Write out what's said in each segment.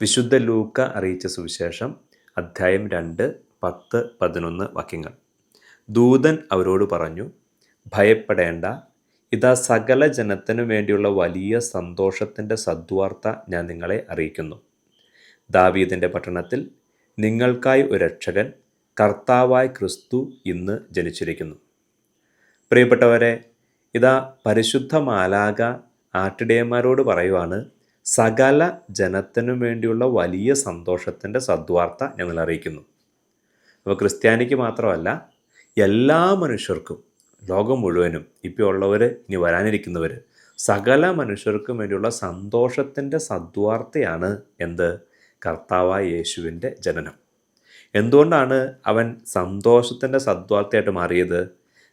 വിശുദ്ധ ലൂക്ക അറിയിച്ച സുവിശേഷം അധ്യായം രണ്ട് പത്ത് പതിനൊന്ന് വാക്യങ്ങൾ. ദൂതൻ അവരോട് പറഞ്ഞു ഭയപ്പെടേണ്ട. ഇതാ സകല ജനത്തിനു വേണ്ടിയുള്ള വലിയ സന്തോഷത്തിന്റെ സദ്വാർത്ത ഞാൻ നിങ്ങളെ അറിയിക്കുന്നു. ദാവീദിന്റെ പട്ടണത്തിൽ നിങ്ങൾക്കായി ഒരു രക്ഷകൻ കർത്താവായ ക്രിസ്തു ഇന്ന് ജനിച്ചിരിക്കുന്നു. പ്രിയപ്പെട്ടവരെ ഇതാ പരിശുദ്ധ മാലാക ആട്ടിടയന്മാരോട് പറയുവാണ് സകല ജനത്തിനും വേണ്ടിയുള്ള വലിയ സന്തോഷത്തിന്റെ സദ്വാർത്ത ഞങ്ങൾ അറിയിക്കുന്നു. അപ്പോൾ ക്രിസ്ത്യാനിക്ക് മാത്രമല്ല എല്ലാ മനുഷ്യർക്കും ലോകം മുഴുവനും ഇപ്പോൾ ഉള്ളവർ ഇനി വരാനിരിക്കുന്നവർ സകല മനുഷ്യർക്കും വേണ്ടിയുള്ള സന്തോഷത്തിന്റെ സദ്വാർത്തയാണ് എന്ത്? കർത്താവായ യേശുവിന്റെ ജനനം. എന്തുകൊണ്ടാണ് അവൻ സന്തോഷത്തിന്റെ സദ്വാർത്തയായിട്ട് മാറിയത്?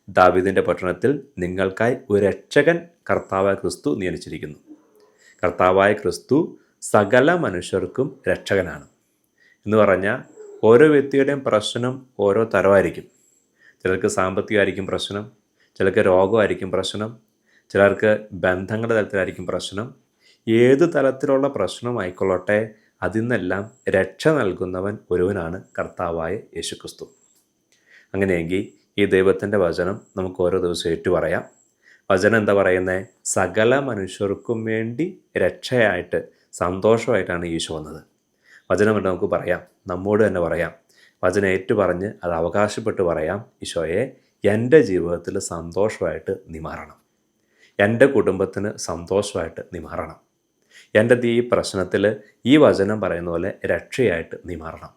ദാവിദിന്റെ പട്ടണത്തിൽ നിങ്ങൾക്കായി ഒരു രക്ഷകൻ കർത്താവായ ക്രിസ്തു നിയമിച്ചിരിക്കുന്നു. കർത്താവായ ക്രിസ്തു സകല മനുഷ്യർക്കും രക്ഷകനാണ്. എന്ന് പറഞ്ഞാൽ ഓരോ വ്യക്തിയുടെയും പ്രശ്നം ഓരോ തരമായിരിക്കും. ചിലർക്ക് സാമ്പത്തികമായിരിക്കും പ്രശ്നം ചിലർക്ക് രോഗമായിരിക്കും പ്രശ്നം ചിലർക്ക് ബന്ധങ്ങളുടെ തലത്തിലായിരിക്കും പ്രശ്നം. ഏത് തരത്തിലുള്ള പ്രശ്നമായിക്കൊള്ളട്ടെ അതിൽ നിന്നെല്ലാം രക്ഷ നൽകുന്നവൻ ഒരുവനാണ് കർത്താവായ യേശുക്രിസ്തു. അങ്ങനെയെങ്കിൽ ഈ ദൈവത്തിന്റെ വചനം നമുക്ക് ഓരോ ദിവസം ഏറ്റുപറയാം. വചനം എന്താ പറയുന്നത് സകല മനുഷ്യർക്കും വേണ്ടി രക്ഷയായിട്ട് സന്തോഷമായിട്ടാണ് ഈശോ വന്നത്. വചനം കൊണ്ട് നമുക്ക് പറയാം. നമ്മോട് തന്നെ പറയാം. വചനം ഏറ്റുപറഞ്ഞ് അത് അവകാശപ്പെട്ട് പറയാം. ഈശോയെ എന്റെ ജീവിതത്തിൽ സന്തോഷമായിട്ട് നിമാറണം എന്റെ കുടുംബത്തിന് സന്തോഷമായിട്ട് നിമാറണം എന്റെ ഈ പ്രശ്നത്തിൽ ഈ വചനം പറയുന്ന പോലെ രക്ഷയായിട്ട് നിമാറണം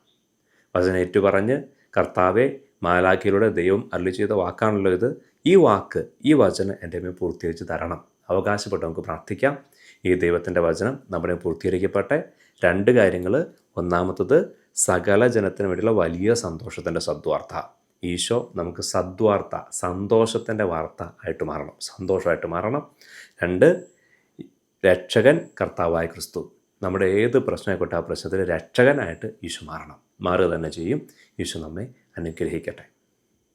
വചനം വചനം ഏറ്റുപറഞ്ഞ് കർത്താവെ മാലാഖിയിലൂടെ ദൈവം അരുളി ചെയ്ത വാക്കാണല്ലോ ഇത്. ഈ വാക്ക് ഈ വചനം എന്റെ മേൽ പൂർത്തീകരിച്ച് തരണം. അവകാശപ്പെട്ട് നമുക്ക് പ്രാർത്ഥിക്കാം. ഈ ദൈവത്തിന്റെ വചനം നമ്മുടെ പൂർത്തീകരിക്കപ്പെട്ടെ. രണ്ട് കാര്യങ്ങൾ. ഒന്നാമത്തത് സകല ജനത്തിന് വേണ്ടിയുള്ള വലിയ സന്തോഷത്തിന്റെ സദ്വാർത്ത. ഈശോ നമുക്ക് സദ്വാർത്ത സന്തോഷത്തിന്റെ വാർത്ത ആയിട്ട് മാറണം. സന്തോഷമായിട്ട് മാറണം. രണ്ട് രക്ഷകൻ കർത്താവായ ക്രിസ്തു. നമ്മുടെ ഏത് പ്രശ്നമായിക്കോട്ടെ ആ പ്രശ്നത്തിൽ രക്ഷകനായിട്ട് ഈശോ മാറണം. മാറുക തന്നെ ചെയ്യും. ഈശോ നമ്മെ അനുഗ്രഹിക്കട്ടെ.